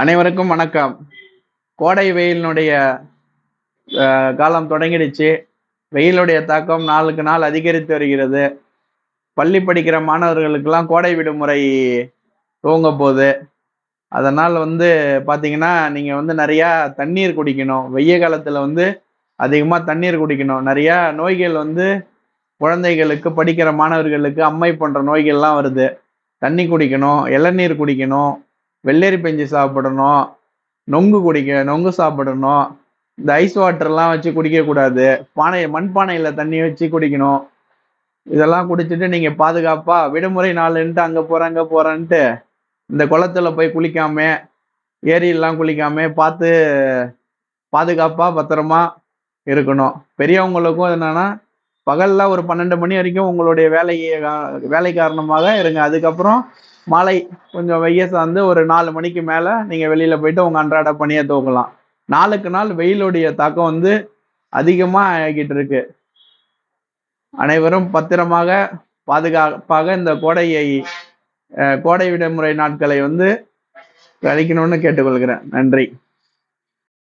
அனைவருக்கும் வணக்கம். கோடை வெயிலினுடைய காலம் தொடங்கிடுச்சு. வெயிலுடைய தாக்கம் நாளுக்கு நாள் அதிகரித்து வருகிறது. பள்ளி படிக்கிற மாணவர்களுக்கெல்லாம் கோடை விடுமுறை துவங்க போகுது. அதனால் வந்து பார்த்தீங்கன்னா நீங்கள் வந்து நிறையா தண்ணீர் குடிக்கணும். வெய்ய காலத்தில் வந்து அதிகமாக தண்ணீர் குடிக்கணும். நிறையா நோய்கள் வந்து குழந்தைகளுக்கு படிக்கிற மாணவர்களுக்கு அம்மை போன்ற நோய்கள்லாம் வருது. தண்ணி குடிக்கணும் இளநீர் குடிக்கணும். வெள்ளரி பெஞ்சு சாப்பிடணும் நொங்கு குடிக்க நொங்கு சாப்பிடணும். இந்த ஐஸ் வாட்டர்லாம் வச்சு குடிக்கக்கூடாது. பானை மண்பானையில் தண்ணி வச்சு குடிக்கணும். இதெல்லாம் குடிச்சிட்டு நீங்கள் பாதுகாப்பா விடுமுறை நாளுன்ட்டு அங்கே போகிறேன் அங்கே போகிறேன்ட்டு இந்த குளத்துல போய் குளிக்காம ஏரியெல்லாம் குளிக்காம பார்த்து பாதுகாப்பாக பத்திரமா இருக்கணும். பெரியவங்களுக்கும் என்னன்னா பகலில் ஒரு பன்னெண்டு மணி வரைக்கும் உங்களுடைய வேலை வேலை காரணமாக இருங்க. அதுக்கப்புறம் மாலை கொஞ்சம் வெய்ய சார்ந்து ஒரு நாலு மணிக்கு மேல நீங்க வெளியில போயிட்டு உங்க அன்றாட பணியை தூக்கலாம் நாளுக்கு நாள் வெயிலுடைய தாக்கம் வந்து அதிகமா ஆகிட்டு இருக்கு. அனைவரும் பத்திரமாக பாதுகாப்பாக இந்த கோடையை கோடை விடுமுறை நாட்களை வந்து கழிக்கணும்னு கேட்டுக்கொள்கிறேன். நன்றி.